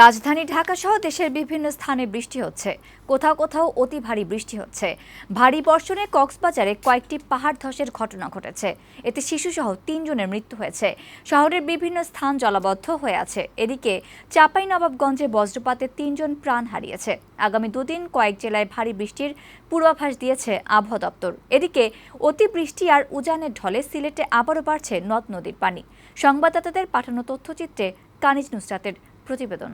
রাজধানী ঢাকা সহ দেশের বিভিন্ন স্থানে বৃষ্টি হচ্ছে। কোথাও কোথাও অতি ভারী বৃষ্টি হচ্ছে। ভারী বর্ষণে কক্সবাজারে কয়েকটি পাহাড় ধসের ঘটনা ঘটেছে। এতে শিশুসহ তিনজনের মৃত্যু হয়েছে। শহরের বিভিন্ন স্থান জলাবদ্ধ হয়ে আছে। এদিকে চাঁপাইনবাবগঞ্জে বজ্রপাতে তিনজন প্রাণ হারিয়েছে। আগামী দুদিন কয়েক জেলায় ভারী বৃষ্টির পূর্বাভাস দিয়েছে আবহাওয়া দপ্তর। এদিকে অতিবৃষ্টি আর উজানের ঢলে সিলেটে আবারও বাড়ছে নদ নদীর পানি। সংবাদদাতাদের পাঠানো তথ্যচিত্রে কানিজ নুসরাতের প্রতিবেদন।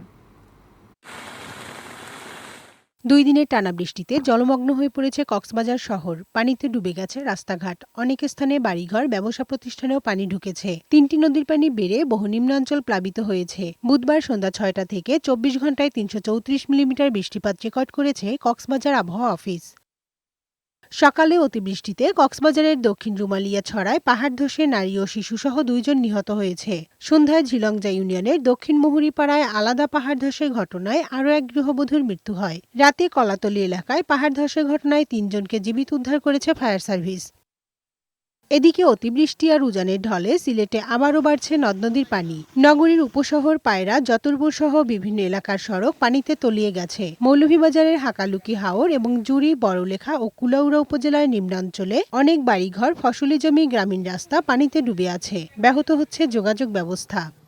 দুই দিনের টানা বৃষ্টিতে জলমগ্ন হয়ে পড়েছে কক্সবাজার শহর। পানিতে ডুবে গেছে রাস্তাঘাট। অনেক স্থানে বাড়িঘর, ব্যবসা প্রতিষ্ঠানেও পানি ঢুকেছে। তিনটি নদীর পানি বেড়ে বহু নিম্নাঞ্চল প্লাবিত হয়েছে। বুধবার সন্ধ্যা ছয়টা থেকে চব্বিশ ঘন্টায় তিনশো চৌত্রিশ মিলিমিটার বৃষ্টিপাত রেকর্ড করেছে কক্সবাজার আবহাওয়া অফিস। সকালে অতিবৃষ্টিতে কক্সবাজারের দক্ষিণ রুমালিয়া ছড়ায় পাহাড় ধসে নারী ও শিশুসহ দুইজন নিহত হয়েছে। সন্ধ্যায় ঝিলংজা ইউনিয়নের দক্ষিণ মুহুরিপাড়ায় আলাদা পাহাড় ধসের ঘটনায় আরও এক গৃহবধূর মৃত্যু হয়। রাতে কলাতলি এলাকায় পাহাড় ধসের ঘটনায় তিনজনকে জীবিত উদ্ধার করেছে ফায়ার সার্ভিস। এদিকে অতিবৃষ্টি আর উজানের ঢলে সিলেটে আবারও বাড়ছে নদ নদীর পানি। নগরীর উপশহর পায়রা যতরপুর সহ বিভিন্ন এলাকার সড়ক পানিতে তলিয়ে গেছে। মৌলভীবাজারের হাকালুকি হাওর এবং জুড়ি, বড়লেখা ও কুলাউড়া উপজেলার নিম্নাঞ্চলে অনেক বাড়িঘর, ফসলি জমি, গ্রামীণ রাস্তা পানিতে ডুবে আছে। ব্যাহত হচ্ছে যোগাযোগ ব্যবস্থা।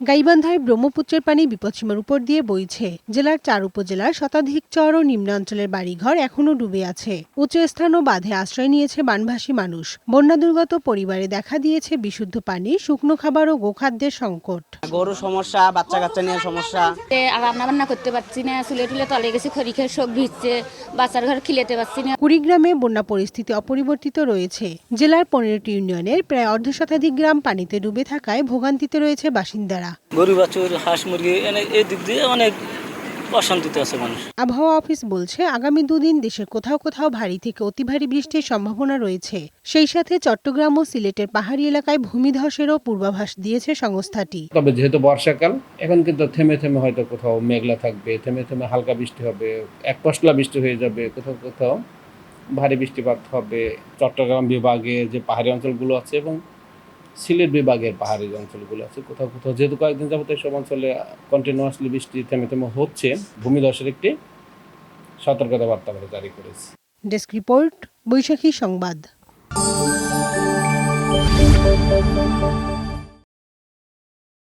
গাইবান্ধায় ব্রহ্মপুত্রের পানি বিপদসীমার উপর দিয়ে বইছে। জেলার চার উপজেলার শতাধিক চর ও নিম্নাঞ্চলের বাড়িঘর এখনও ডুবে আছে। উঁচু স্থান ও বাঁধে আশ্রয় নিয়েছে বানভাসী মানুষ। বন্যা দুর্গত পরিবারে দেখা দিয়েছে বিশুদ্ধ পানি শুকনো খাবার ও গোখাদ্যের সংকট। গরু সমস্যা বাচ্চা কাচ্চা নিয়ে সমস্যা। রান্না বান্না করতে পারছি না চুলে টুলে তলে গেছি খড়ি খেয়ে সব ভিজছে বাচ্চার ঘর খিলেতে পারছি না। কুড়িগ্রামে বন্যা পরিস্থিতি অপরিবর্তিত রয়েছে। জেলার পনেরোটি ইউনিয়নের প্রায় অর্ধ শতাধিক গ্রাম পানিতে ডুবে থাকায় ভোগান্তিতে রয়েছে বাসিন্দারা। গরু বাছুর হাঁস মুরগি এনে এই দিক দিয়ে অনেক অশান্তিতে আছে মানুষ। আবহাওয়া অফিস বলছে আগামী দুদিন দেশের কোথাও কোথাও ভারী থেকে অতি ভারী বৃষ্টির সম্ভাবনা রয়েছে। সেই সাথে চট্টগ্রাম ও সিলেটের পাহাড়ি এলাকায় ভূমিধসেরও পূর্বাভাস দিয়েছে সংস্থাটি। তবে যেহেতু বর্ষাকাল এখন কিন্তু থেমে থেমে হয়তো কোথাও মেঘলা থাকবে থেমে থেমে হালকা বৃষ্টি হবে এক পশলা বৃষ্টি হয়ে যাবে কোথাও কোথাও ভারী বৃষ্টিপাত হবে। চট্টগ্রাম বিভাগে যে পাহাড়ি অঞ্চলগুলো আছে এবং সিলেট বিভাগের পাহাড়ি অঞ্চলগুলো আছে, কোথাও কোথাও। যেহেতু কয়েকদিন যাবত সব অঞ্চলে কন্টিনিউয়াসলি বৃষ্টি থেমে থেমে হচ্ছে ভূমিধসের একটি সতর্কতা বার্তা আমরা জারি করেছে। ডেস্ক রিপোর্ট বৈশাখী সংবাদ